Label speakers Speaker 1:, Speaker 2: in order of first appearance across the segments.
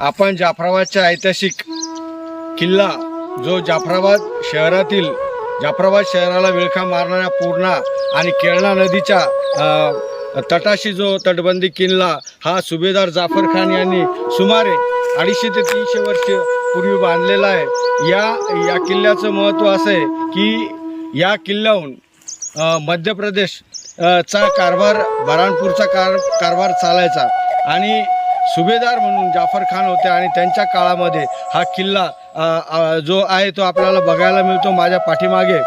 Speaker 1: आपण जाफराबादच्या ऐतिहासिक किल्ला जो जाफराबाद शहरातील जाफराबाद शहराला विळखा मारणाऱ्या पूर्णा आणि केळणा नदीच्या तटाशी जो तटबंदी किल्ला हा सुभेदार जाफर खान यांनी सुमारे अडीचशे ते तीनशे वर्ष पूर्वी बांधलेला आहे. या या किल्ल्याचं महत्त्व असं आहे की या किल्ल्याहून मध्य प्रदेश चा कारभार बऱ्हाणपूरचा कार कारभार चालायचा. आणि सुभेदार म्हणून जाफर खान होते आणि त्यांच्या काळामध्ये हा किल्ला जो आहे तो आपल्याला बघायला मिळतो. माझ्या पाठीमागे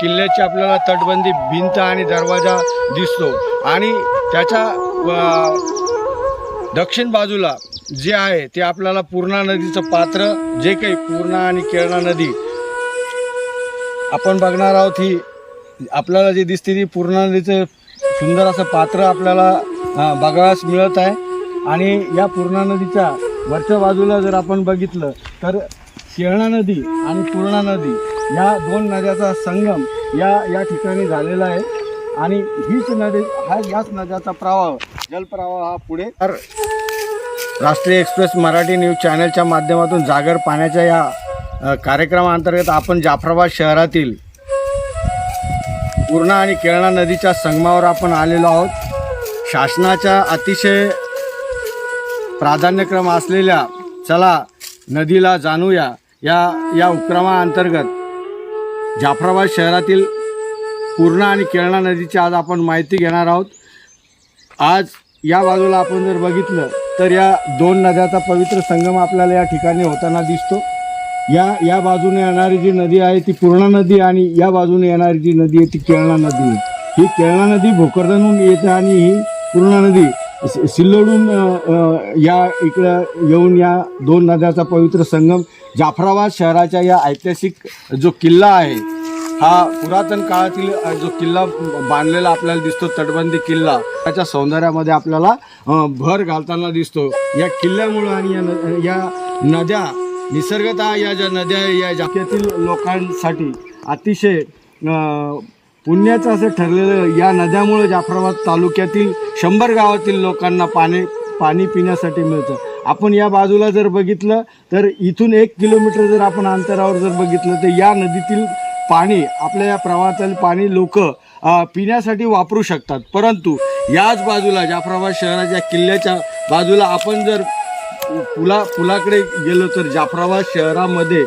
Speaker 1: किल्ल्याची आपल्याला तटबंदी भिंत आणि दरवाजा दिसतो. आणि त्याच्या दक्षिण बाजूला जे आहे ते आपल्याला पूर्णा नदीचं पात्र जे काही पूर्णा आणि केळणा नदी आपण बघणार आहोत ही आपल्याला जी दिसते ती पूर्णा नदीचं सुंदर असं पात्र आपल्याला अ, मिळत आहे. आणि या पूर्णा नदीच्या वरच्या बाजूला जर आपण बघितलं तर शेळणा नदी आणि पूर्णा नदी या दोन नद्याचा संगम या या ठिकाणी झालेला आहे. आणि हीच नदी हा याच नद्याचा प्रवाह जलप्रवाह हा पुढे तर राष्ट्रीय एक्सप्रेस मराठी न्यूज चॅनलच्या माध्यमातून जागर पाण्याच्या या कार्यक्रमाअंतर्गत आपण जाफराबाद शहरातील पूर्णा आणि केळणा नदीच्या संगमावर आपण आलेलो आहोत. शासनाच्या अतिशय प्राधान्यक्रम असलेल्या चला नदीला जाणूया या या उपक्रमाअंतर्गत. जाफराबाद शहरातील पूर्णा आणि केळणा नदीची आज आपण माहिती घेणार आहोत. आज या बाजूला आपण जर बघितलं तर या दोन नद्याचा पवित्र संगम आपल्याला या ठिकाणी होताना दिसतो. या या बाजूने येणारी जी नदी आहे ती पूर्णा नदी आणि या बाजूने येणारी जी नदी आहे ती केळणा नदी. ही केळणा नदी भोकरदनहून येते आणि ही पूर्णा नदी सिल्लोडून या इकडं येऊन या दोन नद्याचा पवित्र संगम जाफराबाद शहराच्या या ऐतिहासिक जो किल्ला आहे हा पुरातन काळातील जो किल्ला बांधलेला आपल्याला दिसतो तटबंदी किल्ला त्याच्या सौंदर्यामध्ये आपल्याला भर घालताना दिसतो. या किल्ल्यामुळं आणि या न- या नद्या निसर्गतः या ज्या नद्या आहे, या जाग्यातील लोकांसाठी अतिशय पुण्याचं असं ठरलेलं या नद्यामुळे जाफराबाद तालुक्यातील शंभर गावातील लोकांना पाणी पाणी पिण्यासाठी मिळतं. आपण या बाजूला जर बघितलं तर इथून एक किलोमीटर जर आपण अंतरावर जर बघितलं तर या नदीतील पाणी आपल्या या प्रवाहातील पाणी लोक पिण्यासाठी वापरू शकतात. परंतु याच बाजूला जाफराबाद शहराच्या किल्ल्याच्या बाजूला आपण जर पुला पुलाकडे गेलो तर जाफराबाद शहरामध्ये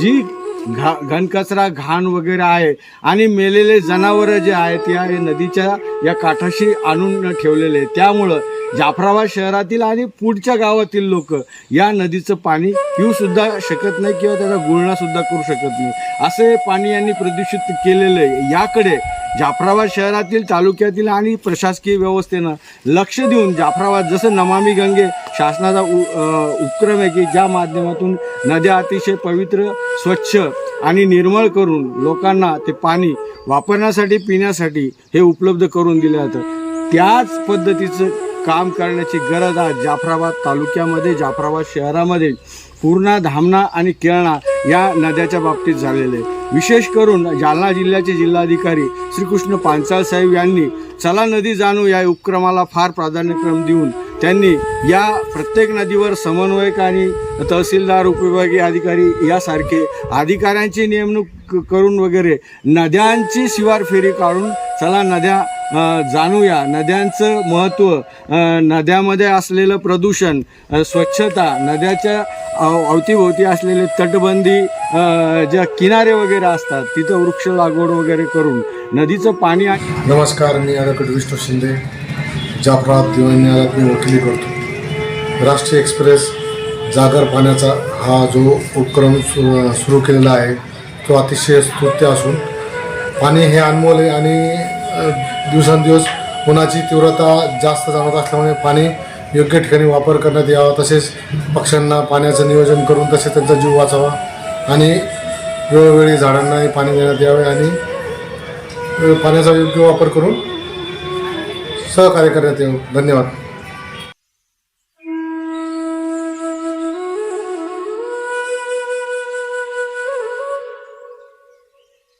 Speaker 1: जी घा घनकचरा घाण वगैरे आहे. आणि मेलेले जनावरं जे आहेत या नदीच्या या काठाशी आणून ठेवलेले आहे त्यामुळं जाफराबाद शहरातील आणि पुढच्या गावातील लोक या नदीचं पाणी पिऊसुद्धा शकत नाही किंवा त्याचा गुळणासुद्धा करू शकत नाही. असे पाणी यांनी प्रदूषित केलेलं आहे. याकडे जाफराबाद शहरातील तालुक्यातील आणि प्रशासकीय व्यवस्थेनं लक्ष देऊन जाफराबाद जसं नमामि गंगे शासनाचा उ उपक्रम आहे की ज्या माध्यमातून नद्या अतिशय पवित्र स्वच्छ आणि निर्मळ करून लोकांना ते पाणी वापरण्यासाठी पिण्यासाठी हे उपलब्ध करून दिलं जातं. त्याच पद्धतीचं काम करण्याची गरज आज जाफराबाद तालुक्यामध्ये जाफराबाद शहरामध्ये पूर्णा धामणा आणि केळणा या नद्याच्या बाबतीत झालेले आहे. विशेष करून जालना जिल्ह्याचे जिल्हाधिकारी श्रीकृष्ण पांचाळ साहेब यांनी चला नदी जाणू या उपक्रमाला फार प्राधान्यक्रम देऊन त्यांनी या प्रत्येक नदीवर समन्वयक आणि तहसीलदार उपविभागीय अधिकारी यासारखे अधिकाऱ्यांची नेमणूक क- करून वगैरे नद्यांची शिवार फेरी काढून चला नद्या जाणूया. नद्यांचं महत्त्व नद्यामध्ये असलेलं प्रदूषण स्वच्छता नद्याच्या अव- अवतीभोवती असलेले तटबंदी ज्या किनारे वगैरे असतात तिथं वृक्ष लागवड वगैरे करून नदीचं पाणी
Speaker 2: नमस्कार मी ॲडव्होकेट विष्णू शिंदे. जाफराबाद दिवाणी मी वकिली करतो. राष्ट्रीय एक्सप्रेस जागर पाण्याचा हा जो उपक्रम सु सुरू केलेला आहे तो अतिशय स्तुत्य असून पाणी हे अनमोल आहे आणि दिवसेंदिवस उन्हाची तीव्रता जास्त जाणवत असल्यामुळे पाणी योग्य ठिकाणी वापर करण्यात यावा तसेच पक्ष्यांना पाण्याचं नियोजन करून तसेच त्यांचा जीव वाचावा आणि वेळोवेळी झाडांनाही पाणी देण्यात यावे आणि पाण्याचा योग्य वापर करून सहकार्य करण्यात येऊ. धन्यवाद.